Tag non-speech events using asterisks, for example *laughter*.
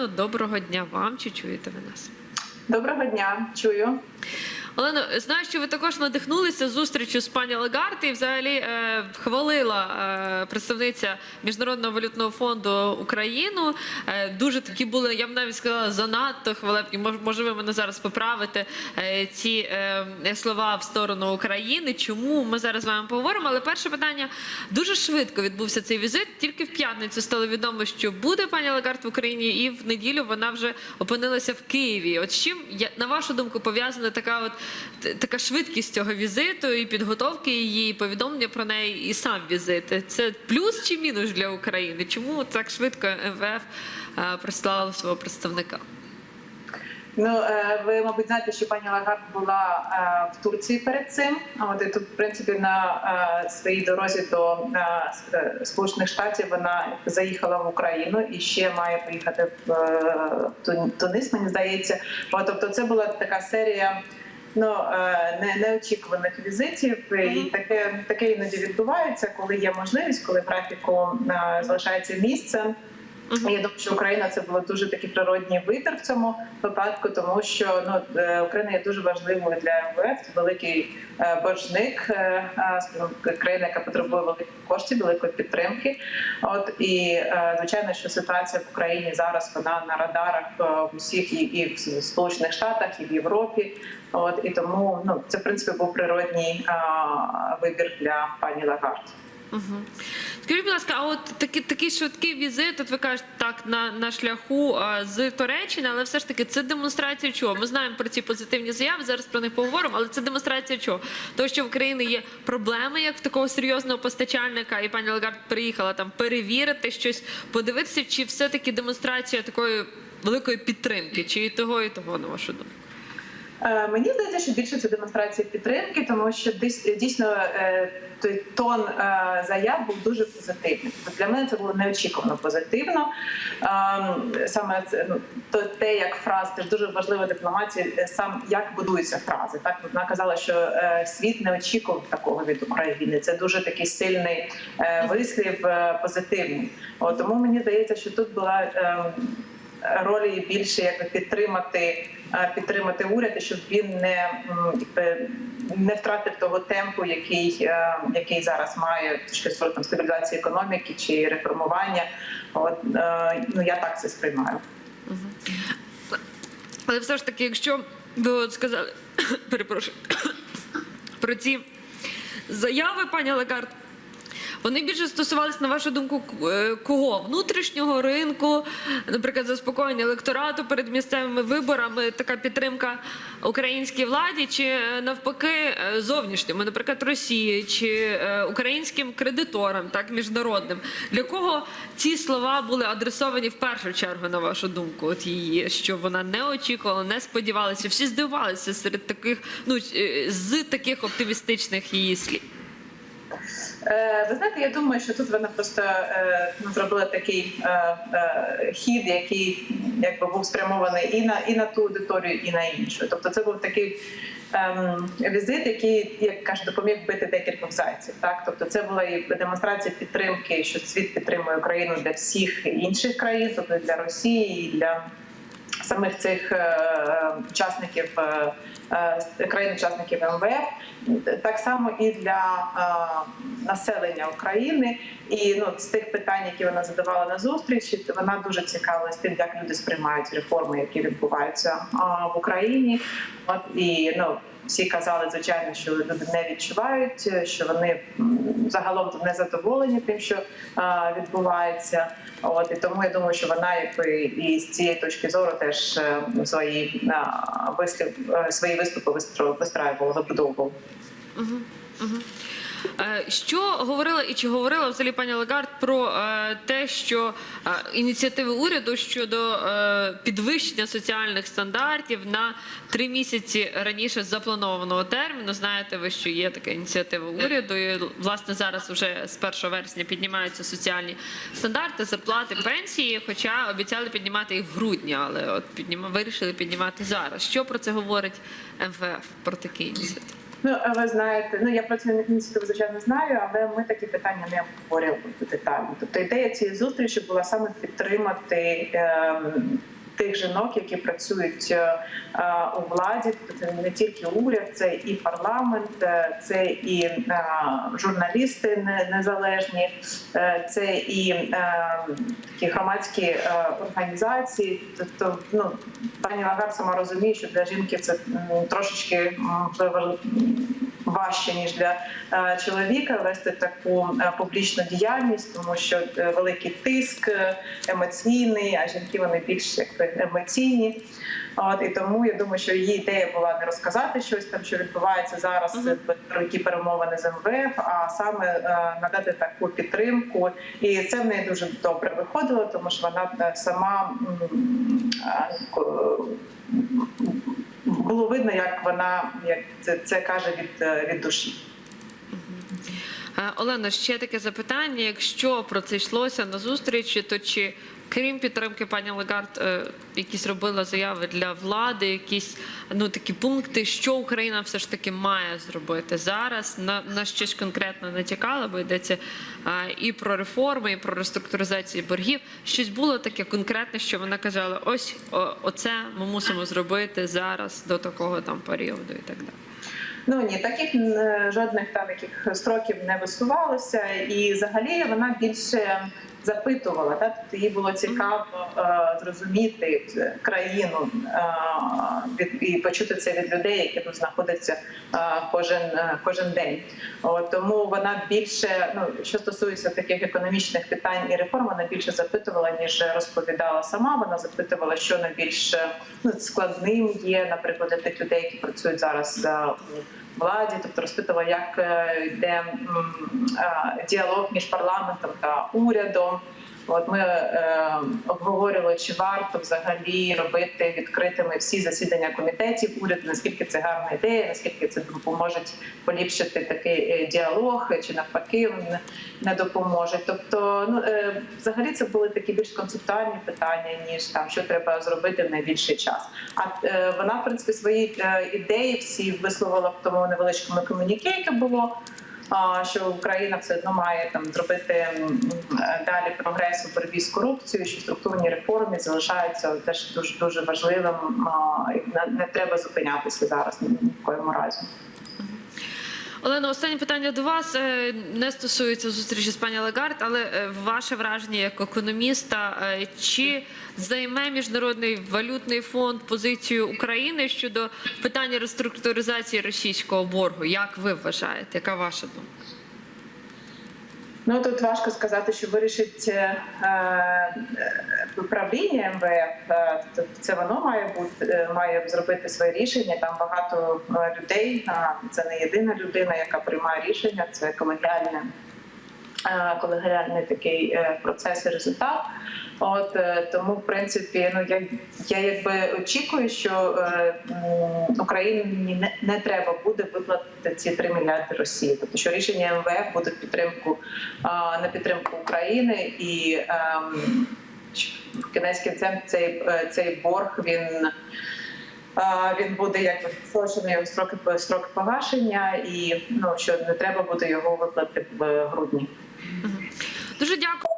Олено, доброго дня вам. Чи чуєте ви нас? Доброго дня, чую. Олено, знаю, що ви також надихнулися зустрічю з пані Лагард і взагалі е, хвалила е, представниця Міжнародного валютного фонду Україну. Е, дуже такі були, я б навіть сказала, занадто хвалебні. Мож, може, ви мене зараз поправите е, ці е, слова в сторону України. Чому ми зараз з вами поговоримо? Але перше питання дуже швидко відбувся цей візит. Тільки в п'ятницю стало відомо, що буде пані Лагард в Україні, і в неділю вона вже опинилася в Києві. От чим я- на вашу думку пов'язана така от така швидкість цього візиту і підготовки її, і повідомлення про неї, і сам візит. Це плюс чи мінус для України? Чому так швидко МВФ е, прислало свого представника? Ну е, ви, мабуть, знаєте, що пані Лагард була е, в Турції перед цим. От і тут, в принципі, на своїй дорозі до Сполучених Штатів вона заїхала в Україну і ще має поїхати в Тунис, мені здається. От, тобто, це була така серія. Ну е, не неочікуваних візитів, і таке таке іноді відбувається, коли є можливість, коли графіку е, залишається місце. Я думаю, що Україна це було дуже такий природній вибір в цьому випадку, тому що ну е, Україна є дуже важливою для МВФ. Це великий е, боржник, е, країна, яка потребує великих коштів, великої підтримки. От і звичайно, що ситуація в Україні зараз вона на радарах усіх і, і в Сполучених Штатах, і в Європі. От і тому ну це в принципі був природній вибір для пані Лагард. Угу. Скажіть, будь ласка, а от такий, такий швидкий візит, от ви кажете, так, на, на шляху а, з Туреччини, але все ж таки це демонстрація чого? Ми знаємо про ці позитивні заяви, зараз про них поговоримо, але це демонстрація чого? Того, що в Україні є проблеми, як в такого серйозного постачальника, і пані Лагард приїхала там перевірити щось, подивитися, чи все-таки демонстрація такої великої підтримки, чи і того, і того, на вашу думку? Е, Мені здається, що більше це демонстрація підтримки, тому що дійсно е, той тон е, заяв був дуже позитивний. Тобто для мене це було неочікувано позитивно. Ем, Саме ну то те, як фрази, це дуже важлива дипломатія, е, сам як будуються фрази. Так вона казала, що світ не очікував такого від України. Це дуже такий сильний вислів, позитивний. От тому мені здається, що тут була. Ролі більше як підтримати, е, підтримати уряд, щоб він не, не втратив того темпу, який, е, який зараз має точки зору стабілізації економіки чи реформування. От е, ну я так це сприймаю. Але все ж таки, якщо ви от сказали, *coughs* перепрошую, *coughs* про ці заяви, пані Лагард, вони більше стосувалися, на вашу думку, е, кого? Внутрішнього ринку, наприклад, заспокоєння електорату перед місцевими виборами, така підтримка українській владі, чи е, навпаки е, зовнішньому, наприклад, Росії чи українським кредиторам, так міжнародним. Для кого ці слова були адресовані в першу чергу, на вашу думку? От її, що вона не очікувала, не сподівалася. Всі здивувалися серед таких, ну з таких оптимістичних її слів. Е, Ви знаєте, я думаю, що тут вона просто е, ну, зробила такий е, хід, який якби був спрямований і на і на ту аудиторію, і на іншу. Тобто, це був такий ем, візит, який, як кажуть, допоміг бити декількох зайців. Так, тобто, це була і демонстрація підтримки, що світ підтримує Україну для всіх інших країн, тобто для Росії і для самих цих е, учасників е, е, країн-учасників МВФ, так само і для е, населення України. І ну з тих питань, які вона задавала на зустрічі, вона дуже цікавилась тим, як люди сприймають реформи, які відбуваються е, в Україні. От і ну. Всі казали, звичайно, що люди не відчувають, що вони загалом не задоволені тим, що е, відбувається. От і тому я думаю, що вона якби і з цієї точки зору теж е, свої е, вислів е, свої виступи вистраювала, вибудовувала. Е, Що говорила і чи говорила взагалі пані Лагард про е, те, що е, ініціативи уряду щодо е, підвищення соціальних стандартів на три місяці раніше запланованого терміну? Знаєте ви, що є така ініціатива уряду, і власне зараз вже з 1 вересня піднімаються соціальні стандарти, зарплати, пенсії, хоча обіцяли піднімати їх в грудні, але от підніма вирішили піднімати зараз. Що про це говорить МВФ про такі ініціативи? Ну е, ви знаєте, ну я про цю ініціативу звичайно знаю, але ми такі питання не обговорювали детально. Тобто ідея цієї зустрічі була саме підтримати ем, тих жінок, які працюють е, е, у владі. Тобто це не тільки уряд, це і парламент, е, це і журналісти незалежні, це і такі громадські організації. Тобто, ну пані Лагар сама розуміє, що для жінки це трошечки можливо важче ніж для е, чоловіка вести таку е, публічну діяльність, тому що е, великий тиск емоційний, а жінки вони більш якби емоційні. От і тому я думаю, що її ідея була не розказати щось там, що відбувається зараз, про які перемовини з МВФ, а саме надати таку підтримку. І це в неї дуже добре виходило, тому що вона сама було видно, як вона як це, це каже від, е, від душі. Олена, ще таке запитання. Якщо про це йшлося на зустрічі, то чи крім підтримки пані Лагард, е, якісь робила заяви для влади, якісь ну такі пункти, що Україна все ж таки має зробити зараз? На, на щось конкретно натякала, бо йдеться і про реформи, і про реструктуризацію боргів. Щось було таке конкретне, що вона казала: ось о, оце ми мусимо зробити зараз до такого там періоду і так далі. Ну ні, таких жодних там яких строків не висувалося, і взагалі вона більше запитувала. Так? Тобто їй було цікаво е, зрозуміти е, країну е, від і почути це від людей, які тут знаходяться кожен кожен день. От, тому вона більше, ну що стосується таких економічних питань і реформ, вона більше запитувала ніж розповідала сама. Вона запитувала, що найбільш ну, складним є, наприклад, для тих людей, які працюють зараз у владі, тобто розпитувала, як е, йде е, діалог між парламентом та урядом. От ми е, обговорювали, чи варто взагалі робити відкритими всі засідання комітетів уряду, наскільки це гарна ідея, наскільки це допоможе поліпшити такий е, діалог, чи навпаки не- не допоможе. Тобто, ну е, взагалі це були такі більш концептуальні питання, ніж там що треба зробити в найбільший час. А е, вона, в принципі, свої е, ідеї всі висловила в тому невеличкому комуніке, яке було. Що Україна все одно має там зробити далі прогрес у боротьбі з корупцією, що структурні реформи залишаються теж дуже дуже важливим. Не, треба зупинятися зараз ні в коєму разі. Олена, останнє питання до вас Е, не стосується зустрічі з пані Лагард, але е, ваше враження як економіста, е, чи займе міжнародний валютний фонд позицію України щодо питання реструктуризації російського боргу? Як ви вважаєте? Яка ваша думка? Ну тут важко сказати, що вирішить е, е, правління МВФ. Е, Це воно має бути е, має зробити своє рішення. Там багато е, людей. Це не єдина людина, яка приймає рішення. Це колегіальне е, колегіальний такий е, процес і результат. От е, тому, в принципі, ну я, я якби очікую, що е, Україні не, не треба буде виплатити ці 3 мільярди Росії. Тобто, що рішення МВФ буде підтримку е, на підтримку України і в кінець кінцем цей, е, цей борг він. е, Він буде як відстрочений його строки строки погашення, і ну що не треба буде його виплатити в грудні. Дуже дякую.